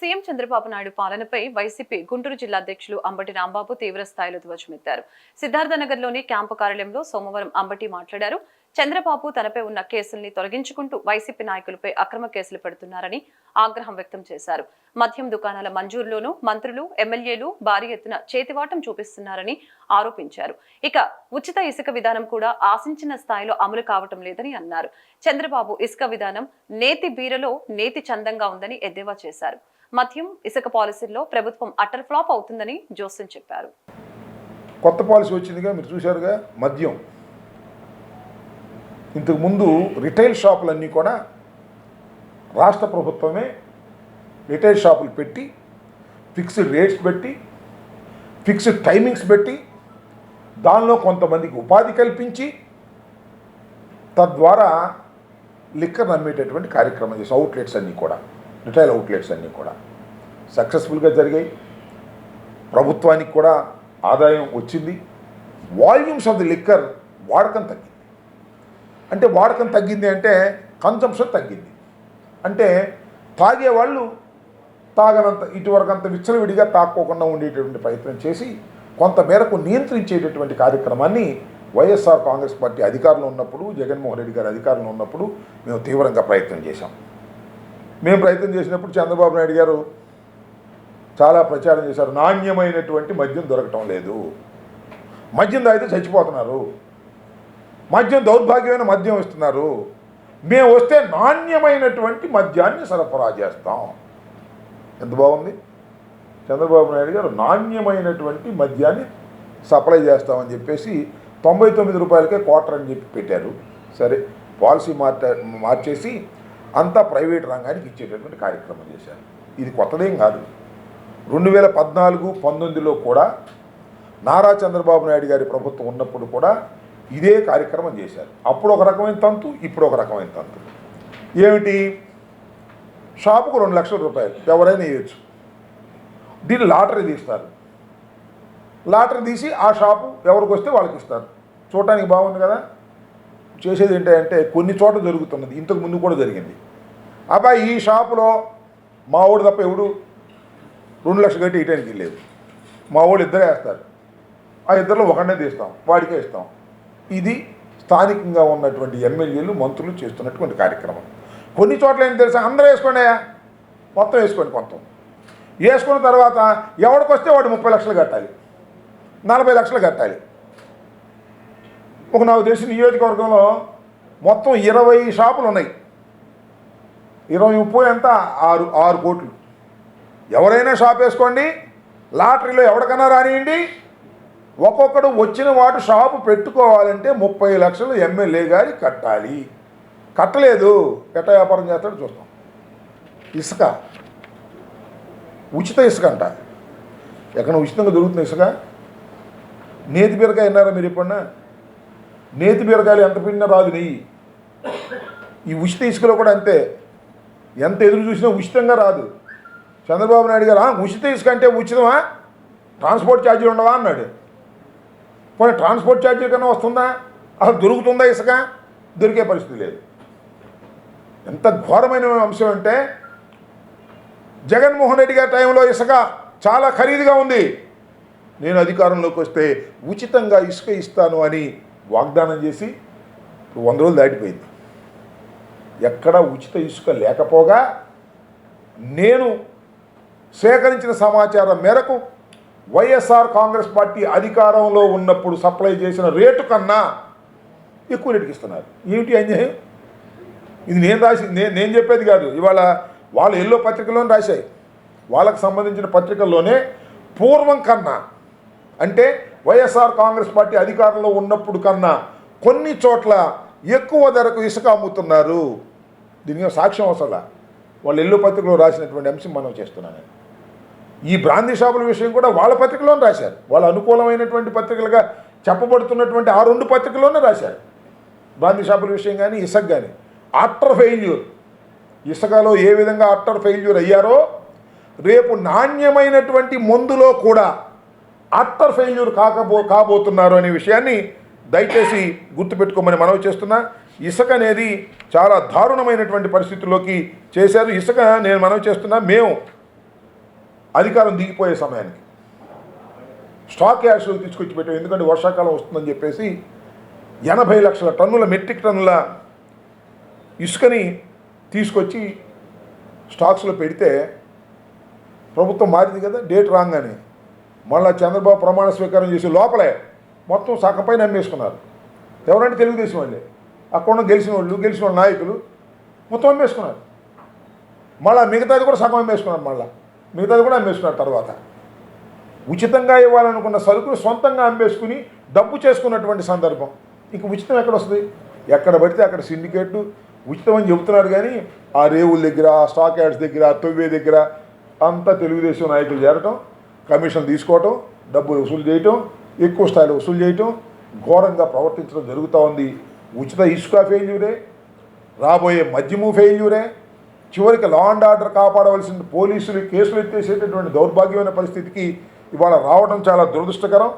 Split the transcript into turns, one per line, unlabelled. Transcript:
CM Chandrababu Naidu పాలనపై YCP Guntur జిల్లా అధ్యక్షులు అంబటి రాంబాబు తీవ్ర స్థాయిలో ధ్వజమెత్తారు. సిద్ధార్థనగర్లోని క్యాంపు కార్యాలయంలో సోమవారం అంబటి మాట్లాడారు. చంద్రబాబు తనపై ఉన్న కేసుల్ని తొలగించుకుంటూ వైసీపీ నాయకులపై అక్రమ కేసులు పెడుతున్నారని ఆగ్రహం వ్యక్తం చేశారు. మద్యం దుకాణాల మంజూరులోనూ మంత్రులు ఎమ్మెల్యేలు భారీ ఎత్తున చేతివాటం చూపిస్తున్నారని ఆరోపించారు. ఇక ఉచిత ఇసుక విధానం కూడా ఆశించిన స్థాయిలో అమలు కావటం లేదని అన్నారు. చంద్రబాబు ఇసుక విధానం నేతి బీరలో నేతి చందంగా ఉందని ఎద్దేవా చేశారు. మద్యం ఇసుక పాలసీల్లో ప్రభుత్వం అటర్ ఫ్లాప్ అవుతుందని జోస్యం చెప్పారు.
కొత్త పాలసీ వచ్చిందిగా మీరు చూశారుగా? మద్యం. ఇంతకుముందు రిటైల్ షాపులన్నీ కూడా రాష్ట్ర ప్రభుత్వమే రిటైల్ షాపులు పెట్టి ఫిక్స్డ్ రేట్స్ పెట్టి ఫిక్స్డ్ టైమింగ్స్ పెట్టి దానిలో కొంతమందికి ఉపాధి కల్పించి తద్వారా లిక్కర్ అమ్మేటటువంటి కార్యక్రమం చేసి అవుట్లెట్స్ అన్నీ కూడా రిటైల్ అవుట్లెట్స్ అన్నీ కూడా సక్సెస్ఫుల్గా జరిగాయి. ప్రభుత్వానికి కూడా ఆదాయం వచ్చింది. వాల్యూమ్స్ ఆఫ్ ది లిక్కర్ వాడకం తగ్గింది. అంటే వాడకం తగ్గింది అంటే కన్సంప్షన్ తగ్గింది. అంటే తాగేవాళ్ళు తాగనంత ఇటువరకంత అంత విచ్చలవిడిగా తాక్కోకుండా ఉండేటటువంటి ప్రయత్నం చేసి కొంతమేరకు నియంత్రించేటటువంటి కార్యక్రమాన్ని వైఎస్ఆర్ కాంగ్రెస్ పార్టీ అధికారంలో ఉన్నప్పుడు జగన్మోహన్ రెడ్డి గారు అధికారంలో ఉన్నప్పుడు మేము తీవ్రంగా ప్రయత్నం చేశాం. మేము ప్రయత్నం చేసినప్పుడు చంద్రబాబు నాయుడు గారు చాలా ప్రచారం చేశారు. నాణ్యమైనటువంటి మద్యం దొరకటం లేదు. మద్యం తాగితే చచ్చిపోతున్నారు. మద్యం దౌర్భాగ్యమైన మద్యం ఇస్తున్నారు. మేము వస్తే నాణ్యమైనటువంటి మద్యాన్ని సరఫరా చేస్తాం. ఎంత బాగుంది? చంద్రబాబు నాయుడు గారు నాణ్యమైనటువంటి మద్యాన్ని సప్లై చేస్తామని చెప్పేసి తొంభై తొమ్మిది రూపాయలకే క్వార్టర్ అని చెప్పి పెట్టారు. సరే పాలసీ మార్చ మార్చేసి అంతా ప్రైవేట్ రంగానికి ఇచ్చేటటువంటి కార్యక్రమం చేశారు. ఇది కొత్తదేం కాదు. రెండు వేల పద్నాలుగు పంతొమ్మిదిలో కూడా నారా చంద్రబాబు నాయుడు గారి ప్రభుత్వం ఉన్నప్పుడు కూడా ఇదే కార్యక్రమం చేశారు. అప్పుడు ఒక రకమైన తంతు ఇప్పుడు ఒక రకమైన తంతు. ఏమిటి? షాపుకు రెండు లక్షల రూపాయలు. ఎవరైనా ఇవ్వచ్చు దీన్ని లాటరీ తీస్తారు. లాటరీ తీసి ఆ షాపు ఎవరికి వస్తే వాళ్ళకి ఇస్తారు. చూడటానికి బాగుంది కదా? చేసేది ఏంటంటే కొన్ని చోట్ల జరుగుతున్నది. ఇంతకు ముందు కూడా జరిగింది. అబ్బాయి ఈ షాపులో మా ఊడు తప్ప ఎవడు రెండు లక్షలు కట్టి ఇటానికి లేదు మా వాళ్ళు ఇద్దరే వేస్తారు. ఆ ఇద్దరిలో ఒకనే తీస్తాం. వాడికే ఇస్తాం. ఇది స్థానికంగా ఉన్నటువంటి ఎమ్మెల్యేలు మంత్రులు చేస్తున్నటువంటి కార్యక్రమం. కొన్ని చోట్ల ఏం తెలుసా? అందరూ వేసుకోండి మొత్తం వేసుకోండి కొంత వేసుకున్న తర్వాత ఎవడికి వస్తే వాడు ముప్పై లక్షలు కట్టాలి. నలభై లక్షలు కట్టాలి. ఒక నాకు తెలిసిన నియోజకవర్గంలో మొత్తం ఇరవై షాపులు ఉన్నాయి. ఇరవై ముప్పై ఎంత ఆరు ఆరు కోట్లు. ఎవరైనా షాప్ వేసుకోండి. లాటరీలో ఎవరికైనా రానియండి. ఒక్కొక్కడు వచ్చిన వాడు షాపు పెట్టుకోవాలంటే ముప్పై లక్షలు ఎమ్మెల్యే గారి కట్టాలి. కట్టలేదు ఎట్ట వ్యాపారం చేస్తాడు చూస్తాం ఇసుక. ఉచిత ఇసుక అంట. ఎక్కడ ఉచితంగా దొరుకుతుంది ఇసుక? నేతి బీరకాయ విన్నారా మీరు ఎప్పుడన్నా? నేతి బీరకాయలు ఎంత పిండినా రాదు నెయ్యి. ఈ ఉచిత ఇసుకలో కూడా అంతే. ఎంత ఎదురు చూసినా ఉచితంగా రాదు. చంద్రబాబు నాయుడు గారు "ఆ, ఉచిత ఇసుక అంటే ఉచితమా? ట్రాన్స్పోర్ట్ ఛార్జీలు ఉండవా? అన్నాడు. పోనీ ట్రాన్స్పోర్ట్ ఛార్జీల కన్నా వస్తుందా? అసలు దొరుకుతుందా ఇసుక? దొరికే పరిస్థితి లేదు. ఎంత ఘోరమైన అంశం అంటే జగన్మోహన్ రెడ్డి గారి టైంలో ఇసుక చాలా ఖరీదుగా ఉంది. నేను అధికారంలోకి వస్తే ఉచితంగా ఇసుక ఇస్తాను అని వాగ్దానం చేసి వంద రోజులు దాటిపోయింది. ఎక్కడ ఉచిత ఇసుక లేకపోగా నేను సేకరించిన సమాచారం మేరకు వైఎస్ఆర్ కాంగ్రెస్ పార్టీ అధికారంలో ఉన్నప్పుడు సప్లై చేసిన రేటు కన్నా ఎక్కువ రేటుకి ఇస్తున్నారు. ఏమిటి అన్యాయం? ఇది నేను రాసి నేను నేను చెప్పేది కాదు. ఇవాళ వాళ్ళు ఎల్లో పత్రికలోనే రాశాయి. వాళ్ళకు సంబంధించిన పత్రికల్లోనే పూర్వం కన్నా అంటే వైఎస్ఆర్ కాంగ్రెస్ పార్టీ అధికారంలో ఉన్నప్పుడు కన్నా కొన్ని చోట్ల ఎక్కువ ధరకు ఇసుక అమ్ముతున్నారు. దీనికి సాక్ష్యం అవసరం వాళ్ళు ఎల్లో పత్రికలో రాసినటువంటి అంశం మనం చేస్తున్నాను ఈ బ్రాందీ షాపుల విషయం కూడా వాళ్ళ పత్రికలోనే రాశారు. వాళ్ళ అనుకూలమైనటువంటి పత్రికలుగా చెప్పబడుతున్నటువంటి ఆ రెండు పత్రికలోనే రాశారు. బ్రాందీ షాపుల విషయం కానీ ఇసుక కానీ ఆటర్ ఫెయిల్యూర్. ఇసుకలో ఏ విధంగా అట్టర్ ఫెయిల్యూర్ అయ్యారో రేపు నాణ్యమైనటువంటి మందులో కూడా అట్టర్ ఫెయిల్యూర్ కాకబో కాబోతున్నారు అనే విషయాన్ని దయచేసి గుర్తుపెట్టుకోమని మనవి చేస్తున్నా. ఇసుక అనేది చాలా దారుణమైనటువంటి పరిస్థితుల్లోకి చేశారు. ఇసుక నేను మనవి చేస్తున్నా మేము అధికారం దిగిపోయే సమయానికి. స్టాక్ యాష్లు తీసుకొచ్చి పెట్టాం ఎందుకంటే వర్షాకాలం వస్తుందని చెప్పేసి ఎనభై లక్షల టన్నుల మెట్రిక్ టన్నుల ఇసుకని తీసుకొచ్చి స్టాక్స్లో పెడితే ప్రభుత్వం మారింది కదా డేట్ రాగానే. మళ్ళీ చంద్రబాబు ప్రమాణ స్వీకారం చేసి లోపలే మొత్తం సగం పైన అమ్మేసుకున్నారు. ఎవరంటే తెలుగుదేశం వాళ్ళే. అక్కడ గెలిచిన వాళ్ళు గెలిచిన వాళ్ళ నాయకులు మొత్తం అమ్మేసుకున్నారు. మళ్ళీ మిగతాది కూడా సగం అమ్మేసుకున్నారు మళ్ళీ. మిగతాది కూడా అమ్మేసుకున్నారు తర్వాత. ఉచితంగా ఇవ్వాలనుకున్న సరుకులు సొంతంగా అమ్మేసుకుని డబ్బు చేసుకున్నటువంటి సందర్భం. ఇంక ఉచితం ఎక్కడ వస్తుంది? ఎక్కడ పడితే అక్కడ సిండికేట్లు. ఉచితం అని చెబుతున్నారు కానీ ఆ రేవుల దగ్గర ఆ స్టాక్ యార్డ్స్ దగ్గర ఆ తొవ్వే దగ్గర అంతా తెలుగుదేశం నాయకులు చేరటం కమిషన్ తీసుకోవటం డబ్బులు వసూలు చేయటం ఎక్కువ స్థాయిలో వసూలు చేయటం ఘోరంగా ప్రవర్తించడం జరుగుతూ ఉంది. ఉచిత ఇసుక ఫెయిల్యూరే రాబోయే మద్యము ఫెయిల్యూరే చివరికి లా అండ్ ఆర్డర్ కాపాడవలసిన పోలీసులు కేసులు ఎత్తేసేటటువంటి దౌర్భాగ్యమైన పరిస్థితికి ఇవాళ రావడం చాలా దురదృష్టకరం.